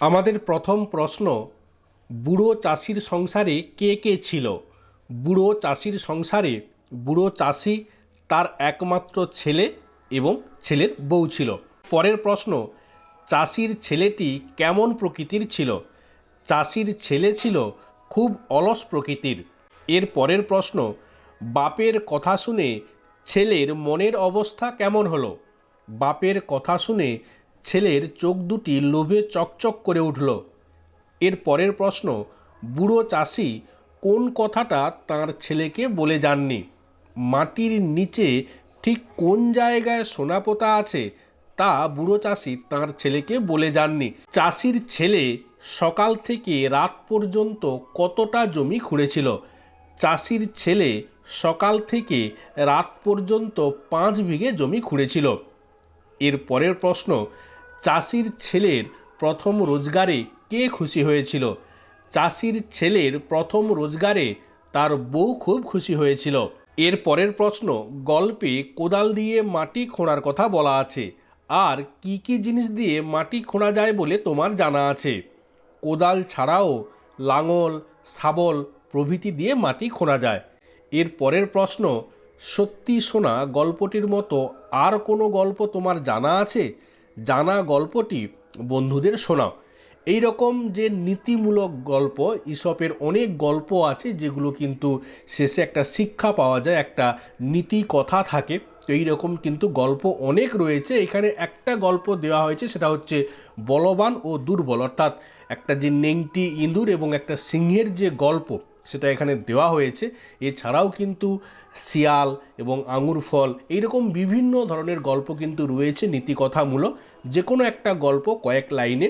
আমাদের প্রথম প্রশ্ন, বুড়ো চাষির সংসারে কে কে ছিল? বুড়ো চাষির সংসারে বুড়ো চাষি তার একমাত্র ছেলে এবং ছেলের বউ ছিল। পরের প্রশ্ন, চাষির ছেলেটি কেমন প্রকৃতির ছিল? চাষির ছেলে ছিল খুব অলস প্রকৃতির। এর পরের প্রশ্ন, বাপের কথা শুনে ছেলের মনের অবস্থা কেমন হলো? বাপের কথা শুনে ছেলের চোখ দুটি লোভে চকচক করে উঠল। এর পরের প্রশ্ন, বুড়ো চাষি কোন কথাটা তার ছেলেকে বলে যাননি? মাটির নিচে ঠিক কোন জায়গায় সোনা পোতা আছে তা বুড়ো চাষি তার ছেলেকে বলে যাননি। চাষির ছেলে সকাল থেকে রাত পর্যন্ত কতটা জমি খুঁড়েছিল? চাষির ছেলে সকাল থেকে রাত পর্যন্ত পাঁচ বিঘে জমি খুঁড়েছিল। এর পরের প্রশ্ন চাষির ছেলের প্রথম রোজগারে কে খুশি হয়েছিল? চাষির ছেলের প্রথম রোজগারে তার বউ খুব খুশি হয়েছিল। এর পরের প্রশ্ন, গল্পে কোদাল দিয়ে মাটি খোঁড়ার কথা বলা আছে। আর কি কি জিনিস দিয়ে মাটি খোঁড়া যায় বলে তোমার জানা আছে? কোদাল ছাড়াও লাঙল, শাবল প্রভৃতি দিয়ে মাটি খোঁড়া যায়। এর পরের প্রশ্ন, সত্যি শোনা গল্পটির মতো আর কোনো গল্প তোমার জানা আছে? জানা গল্পটি বন্ধুদের শোনাও। এই রকম যে নীতিমূলক গল্প, ইসপের অনেক গল্প আছে যেগুলো কিন্তু শেষে একটা শিক্ষা পাওয়া যায়, একটা নীতি কথা থাকে। তো এই রকম কিন্তু গল্প অনেক রয়েছে। এখানে একটা গল্প দেওয়া হয়েছে, সেটা হচ্ছে বলবান ও দুর্বল। অর্থাৎ একটা যে নেংটি ইঁদুর এবং একটা সিংহের যে গল্প সেটা এখানে দেওয়া হয়েছে। এছাড়াও কিন্তু শিয়াল এবং আঙুর ফল এইরকম বিভিন্ন ধরনের গল্প কিন্তু রয়েছে নীতিকথামূলক। যে কোনো একটা গল্প কয়েক লাইনে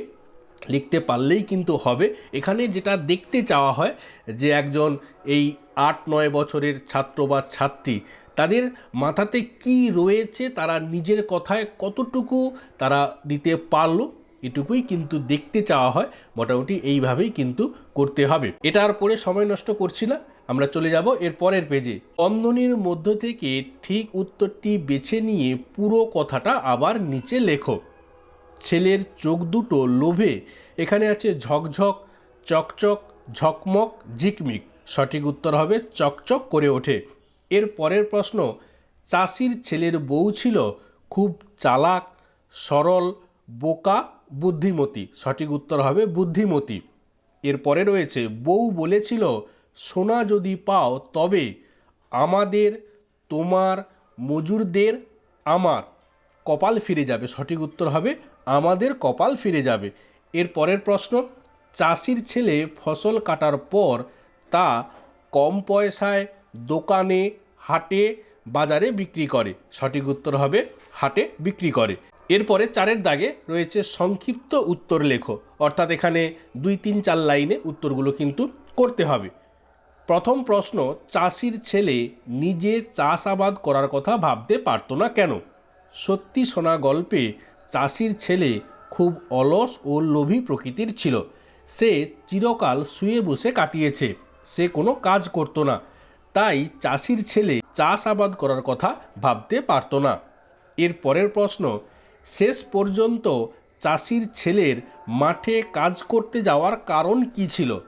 লিখতে পারলেই কিন্তু হবে। এখানে যেটা দেখতে চাওয়া হয় যে একজন এই আট নয় বছরের ছাত্র বা ছাত্রী তাদের মাথাতে কি রয়েছে, তারা নিজের কথায় কতটুকু তারা দিতে পারল এটুকুই কিন্তু দেখতে চাওয়া হয়, মোটামুটি এইভাবেই কিন্তু করতে হবে। এটা আর পরে সময় নষ্ট করছি না, আমরা চলে যাব এর পরের পেজে অন্ধনির মধ্য থেকে ঠিক উত্তরটি বেছে নিয়ে পুরো কথাটা আবার নিচে লেখো। ছেলের চোখ দুটো লোভে, এখানে আছে ঝকঝক, চকচক, ঝকমক, ঝিকমিক। সঠিক উত্তর হবে চকচক করে ওঠে। এর পরের প্রশ্ন, চাষির ছেলের বউ ছিল খুব চালাক, সরল, বোকা বুদ্ধিমতী। সঠিক উত্তর হবে বুদ্ধিমতী। এরপরে রয়েছে, বউ বলেছিল, সোনা যদি পাও তবে আমাদের, তোমার মজুরদের আমার কপাল ফিরে যাবে। সঠিক উত্তর হবে, আমাদের কপাল ফিরে যাবে। এর পরের প্রশ্ন, চাষির ছেলে ফসল কাটার পর তা কম পয়সায় দোকানে, হাটে, বাজারে বিক্রি করে? সঠিক উত্তর হবে, হাটে বিক্রি করে। এরপরে চারের দাগে রয়েছে সংক্ষিপ্ত উত্তর লেখো। অর্থাৎ এখানে দুই তিন চার লাইনে উত্তরগুলো কিন্তু করতে হবে। প্রথম প্রশ্ন, চাষির ছেলে নিজে চাষাবাদ করার কথা ভাবতে পারতো না কেন? সত্যি শোনা গল্পে চাষির ছেলে খুব অলস ও লোভী প্রকৃতির ছিল। সে চিরকাল শুয়ে বসে কাটিয়েছে। সে কোনো কাজ করতো না। তাই চাষির ছেলে চাষাবাদ করার কথা ভাবতে পারতো না। এর পরের প্রশ্ন শেষ পর্যন্ত চাষির ছেলের মাঠে কাজ করতে যাওয়ার কারণ কি ছিল?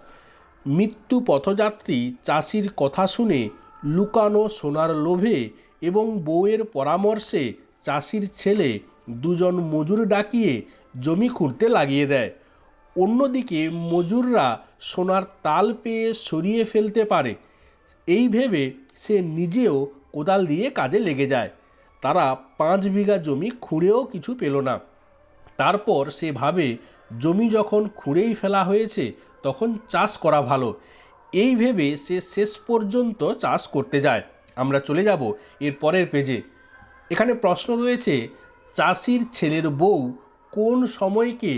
মৃত্যু পথযাত্রী চাষির কথা শুনে লুকানো সোনার লোভে এবং বউয়ের পরামর্শে চাষির ছেলে দুজন মজুর ডাকিয়ে জমি খুঁড়তে লাগিয়ে দেয়। অন্যদিকে মজুররা সোনার তাল পেয়ে সরিয়ে ফেলতে পারে। এই ভেবে সে নিজেও কোদাল দিয়ে কাজে লেগে যায়। তারা পাঁচ বিঘা জমি খুঁড়েও কিছু পেল না। তারপর সে ভাবে, জমি যখন খুঁড়েই ফেলা হয়েছে, তখন চাষ করা ভালো। এই ভেবে সে শেষ পর্যন্ত চাষ করতে যায়। আমরা চলে যাব এর পরের পেজে এখানে প্রশ্ন রয়েছে, চাষির ছেলের বউ কোন সময়কে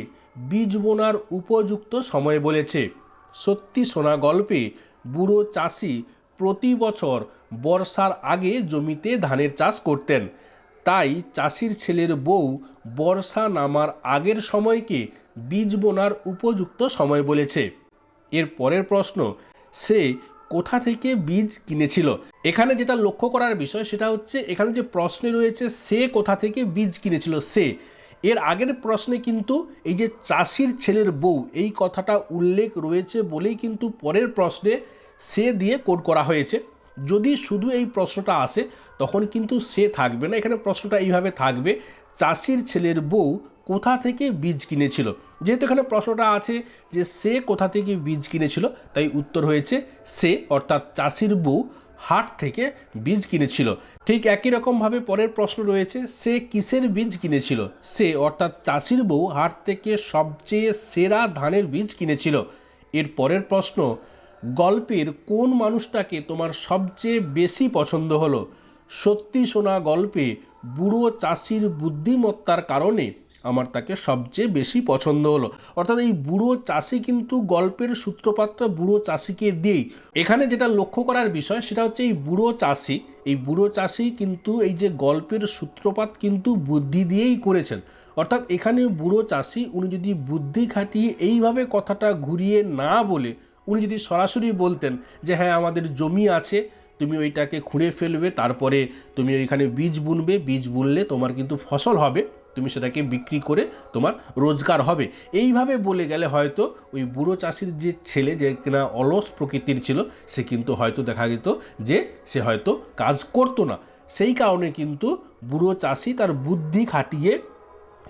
বীজ বোনার উপযুক্ত সময় বলেছে? সত্যি শোনা গল্পে বুড়ো চাষি প্রতি বছর বর্ষার আগে জমিতে ধানের চাষ করতেন। তাই চাষির ছেলের বউ বর্ষা নামার আগের সময়কে বীজ বোনার উপযুক্ত সময় বলেছে। এর পরের প্রশ্ন, সে কোথা থেকে বীজ কিনেছিল? এখানে যেটা লক্ষ্য করার বিষয় সেটা হচ্ছে, এখানে যে প্রশ্নে রয়েছে, সে কোথা থেকে বীজ কিনেছিল? সে। এর আগের প্রশ্নে কিন্তু এই যে চাষির ছেলের বউ, এই কথাটা উল্লেখ রয়েছে বলেই কিন্তু পরের প্রশ্নে সে দিয়ে কোড করা হয়েছে। যদি শুধু এই প্রশ্নটা আসে, তখন কিন্তু সে থাকবে না। এখানে প্রশ্নটা এইভাবে থাকবে, চাষির ছেলের বউ কোথা থেকে বীজ কিনেছিল? যেহেতু এখানে প্রশ্নটা আছে যে সে কোথা থেকে বীজ কিনেছিল, তাই উত্তর হয়েছে, সে অর্থাৎ চাষির বউ হাট থেকে বীজ কিনেছিল। ঠিক একই রকমভাবে পরের প্রশ্ন রয়েছে, সে কিসের বীজ কিনেছিল? সে অর্থাৎ চাষির বউ হাট থেকে সবচেয়ে সেরা ধানের বীজ কিনেছিল। এর পরের প্রশ্ন গল্পের কোন মানুষটাকে তোমার সবচেয়ে বেশি পছন্দ হলো? সত্যি শোনা গল্পে বুড়ো চাষির বুদ্ধিমত্তার কারণে আমার তাকে সবচেয়ে বেশি পছন্দ হলো। অর্থাৎ এই বুড়ো চাষি কিন্তু গল্পের সূত্রপাতটা বুড়ো চাষিকে দিয়েই। এখানে যেটা লক্ষ্য করার বিষয় সেটা হচ্ছে এই বুড়ো চাষি, এই বুড়ো চাষি কিন্তু এই যে গল্পের সূত্রপাত কিন্তু বুদ্ধি দিয়েই করেছেন। অর্থাৎ এখানে বুড়ো চাষি, উনি যদি বুদ্ধি খাটিয়ে এইভাবে কথাটা ঘুরিয়ে না বলে উনি যদি সরাসরি বলতেন যে হ্যাঁ আমাদের জমি আছে, তুমি ওইটাকে খুঁড়ে ফেলবে, তারপরে তুমি ওইখানে বীজ বুনবে, বীজ বুনলে তোমার কিন্তু ফসল হবে, তুমি সেটাকে বিক্রি করে তোমার রোজগার হবে। এইভাবে বলে গেলে হয়তো ওই বুড়ো চাষির যে ছেলে, যে কিনা অলস প্রকৃতির ছিল, সে কিন্তু হয়তো দেখা যেত যে, সে হয়তো কাজ করতো না। সেই কারণে কিন্তু বুড়ো চাষি তার বুদ্ধি খাটিয়ে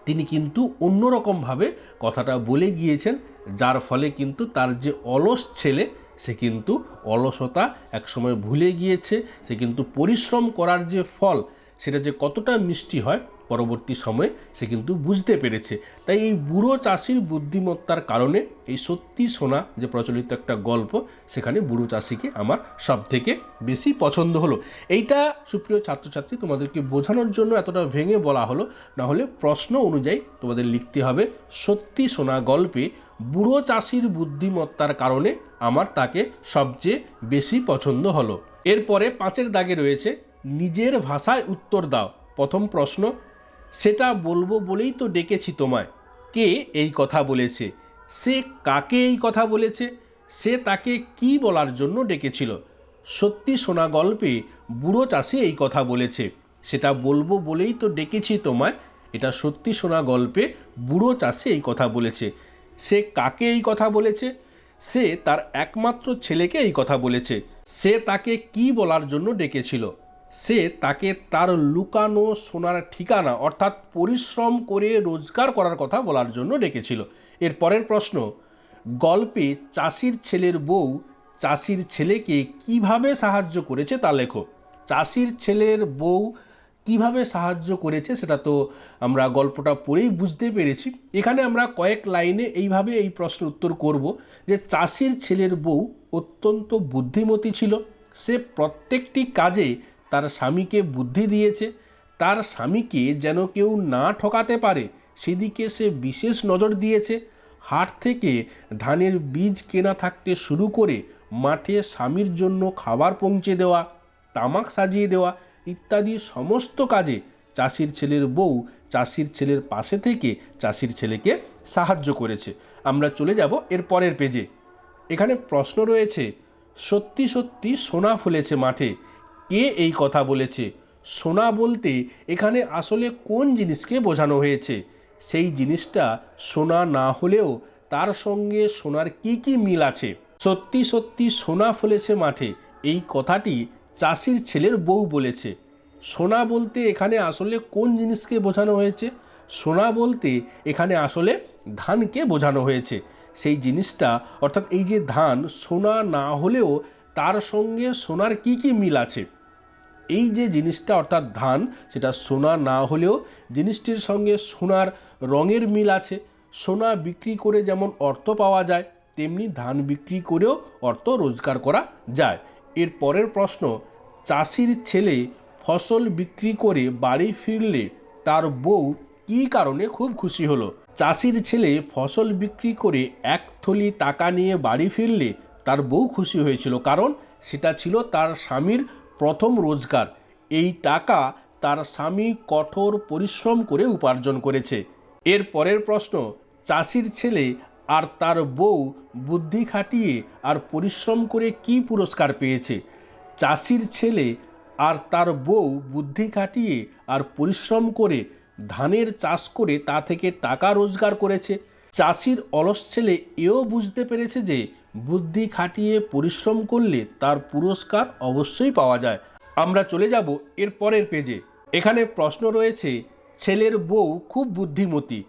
তিনি কিন্তু অন্যরকমভাবে কথাটা বলে গিয়েছেন, যার ফলে কিন্তু তার যে অলস ছেলে, সে কিন্তু অলসতা একসময় ভুলে গিয়েছে, সে কিন্তু পরিশ্রম করার যে ফল, সেটা যে কতটা মিষ্টি হয় পরবর্তী সময়ে সে কিন্তু বুঝতে পেরেছে। তাই এই বুড়ো চাষির বুদ্ধিমত্তার কারণে এই সত্যি শোনা যে প্রচলিত একটা গল্প, সেখানে বুড়ো চাষিকে আমার সব থেকে বেশি পছন্দ হলো। এইটা সুপ্রিয় ছাত্রছাত্রী, তোমাদেরকে বোঝানোর জন্য এতটা ভেঙে বলা হলো না হলে প্রশ্ন অনুযায়ী তোমাদের লিখতে হবে, সত্যি শোনা গল্পে বুড়ো চাষির বুদ্ধিমত্তার কারণে আমার তাকে সবচেয়ে বেশি পছন্দ হলো। এরপরে পাঁচের দাগে রয়েছে, নিজের ভাষায় উত্তর দাও। প্রথম প্রশ্ন সেটা বলব বলেই তো ডেকেছি তোমায়। কে এই কথা বলেছে? সে কাকে এই কথা বলেছে? সে তাকে কি বলার জন্য ডেকেছিল? সত্যি শোনা গল্পে বুড়ো চাষি এই কথা বলেছে। সেটা বলব বলেই তো ডেকেছি তোমায়। এটা সত্যি শোনা গল্পে বুড়ো চাষি এই কথা বলেছে। সে কাকে এই কথা বলেছে? সে তার একমাত্র ছেলেকে এই কথা বলেছে। সে তাকে কি বলার জন্য ডেকেছিল? সে তাকে তার লুকানো সোনার ঠিকানা, অর্থাৎ পরিশ্রম করে রোজগার করার কথা বলার জন্য ডেকেছিল। এর পরের প্রশ্ন, গল্পে চাষির ছেলের বউ চাষির ছেলেকে কীভাবে সাহায্য করেছে তা লেখো। চাষির ছেলের বউ কীভাবে সাহায্য করেছে সেটা তো আমরা গল্পটা পড়েই বুঝতে পেরেছি। এখানে আমরা কয়েক লাইনে এইভাবে এই প্রশ্নের উত্তর করব যে চাষির ছেলের বউ অত্যন্ত বুদ্ধিমতী ছিল। সে প্রত্যেকটি কাজে তার স্বামীকে বুদ্ধি দিয়েছে, তার স্বামীকে যেন কেউ না ঠকাতে পারে, সেদিকে সে বিশেষ নজর দিয়েছে। হাট থেকে ধানের বীজ কেনা থাকতে শুরু করে মাঠে স্বামীর জন্য খাবার পৌঁছে দেওয়া, তামাক সাজিয়ে দেওয়া ইত্যাদি সমস্ত কাজে চাষির ছেলের বউ চাষির ছেলের পাশে থেকে চাষির ছেলেকে সাহায্য করেছে। আমরা চলে যাব এর পরের পেজে এখানে প্রশ্ন রয়েছে, সত্যি সত্যি সোনা ফুলেছে মাঠে কে এই কথা বলেছে? সোনা বলতে এখানে আসলে কোন জিনিসকে বোঝানো হয়েছে? সেই জিনিসটা সোনা না হলেও তার সঙ্গে সোনার কি কি মিল আছে? সত্যি সত্যি সোনা ফলেছে মাঠে, এই কথাটি চাষির ছেলের বউ বলেছে। সোনা বলতে এখানে আসলে কোন জিনিসকে বোঝানো হয়েছে? সোনা বলতে এখানে আসলে ধানকে বোঝানো হয়েছে। সেই জিনিসটা, অর্থাৎ এই যে ধান, সোনা না হলেও তার সঙ্গে সোনার কি কি মিল আছে? এই যে জিনিসটা অর্থাৎ ধান, সেটা সোনা না হলেও জিনিসটির সঙ্গে সোনার রঙের মিল আছে। সোনা বিক্রি করে যেমন অর্থ পাওয়া যায়, তেমনি ধান বিক্রি করেও অর্থ রোজগার করা যায়। এর পরের প্রশ্ন, চাষির ছেলে ফসল বিক্রি করে বাড়ি ফিরলে তার বউ কি কারণে খুব খুশি হলো? চাষির ছেলে ফসল বিক্রি করে এক থলি টাকা নিয়ে বাড়ি ফিরলে তার বউ খুশি হয়েছিল, কারণ সেটা ছিল তার স্বামীর প্রথম রোজগার। এই টাকা তার স্বামী কঠোর পরিশ্রম করে উপার্জন করেছে। এর পরের প্রশ্ন, চাষির ছেলে আর তার বউ বুদ্ধি খাটিয়ে আর পরিশ্রম করে কি পুরস্কার পেয়েছে? চাষির ছেলে আর তার বউ বুদ্ধি খাটিয়ে আর পরিশ্রম করে ধানের চাষ করে তা থেকে টাকা রোজগার করেছে। চাষির অলস ছেলে এও বুঝতে পেরেছে যে বুদ্ধি খাটিয়ে পরিশ্রম করলে তার পুরস্কার অবশ্যই পাওয়া যায়। আমরা চলে যাব এর পরের পেজে এখানে প্রশ্ন রয়েছে, ছেলের বউ খুব বুদ্ধিমতী।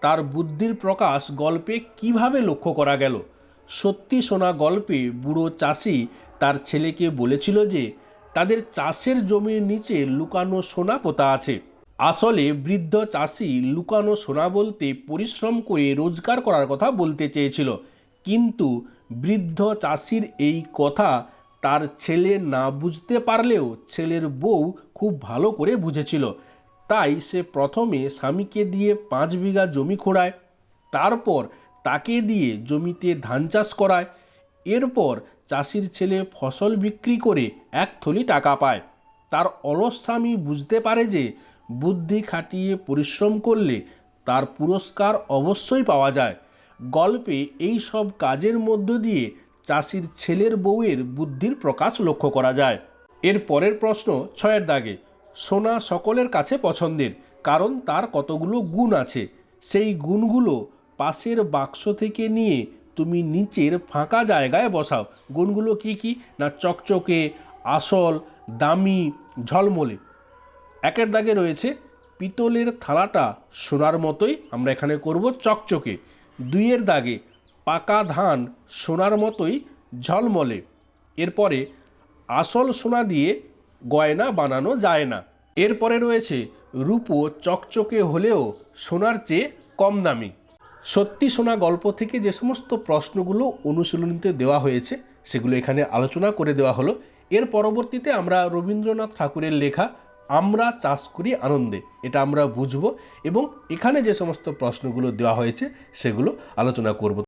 তার বুদ্ধির প্রকাশ গল্পে কীভাবে লক্ষ্য করা গেল? সত্যি শোনা গল্পে বুড়ো চাষি তার ছেলেকে বলেছিল যে, তাদের চাষের জমির নিচে লুকানো সোনা পোতা আছে। আসলে বৃদ্ধ চাষি লুকানো সোনা বলতে পরিশ্রম করে রোজগার করার কথা বলতে চেয়েছিল। কিন্তু বৃদ্ধ চাষির এই কথা তার ছেলে না বুঝতে পারলেও ছেলের বউ খুব ভালো করে বুঝেছিল। তাই সে প্রথমে স্বামীকে দিয়ে পাঁচ বিঘা জমি খোঁড়ায়, তারপর তাকে দিয়ে জমিতে ধান চাষ করায়। এরপর চাষির ছেলে ফসল বিক্রি করে এক থলি টাকা পায়। তার অলস স্বামী বুঝতে পারে যে বুদ্ধি খাটিয়ে পরিশ্রম করলে তার পুরস্কার অবশ্যই পাওয়া যায়। গল্পে এই সব কাজের মধ্য দিয়ে চাষির ছেলের বউয়ের বুদ্ধির প্রকাশ লক্ষ্য করা যায়। এর পরের প্রশ্ন ছয়ের দাগে, সোনা সকলের কাছে পছন্দের, কারণ তার কতগুলো গুণ আছে। সেই গুণগুলো পাশের বাক্স থেকে নিয়ে তুমি নিচের ফাঁকা জায়গায় বসাও। গুণগুলো কি কি? না চকচকে, আসল, দামি, ঝলমলে। একের দাগে রয়েছে, পিতলের থালাটা সোনার মতোই, আমরা এখানে করব চকচকে। দুইয়ের দাগে পাকা ধান সোনার মতোই ঝলমলে। এরপরে আসল সোনা দিয়ে গয়না বানানো যায় না। এরপরে রয়েছে রূপো চকচকে হলেও সোনার চেয়ে কম দামি। সত্যি সোনা গল্প থেকে যে সমস্ত প্রশ্নগুলো অনুশীলনীতে দেওয়া হয়েছে, সেগুলো এখানে আলোচনা করে দেওয়া হলো। এর পরবর্তীতে আমরা রবীন্দ্রনাথ ঠাকুরের লেখা আমরা চাষ করি আনন্দে। এটা আমরা বুঝব এবং এখানে যে সমস্ত প্রশ্নগুলো দেওয়া হয়েছে, সেগুলো আলোচনা করব।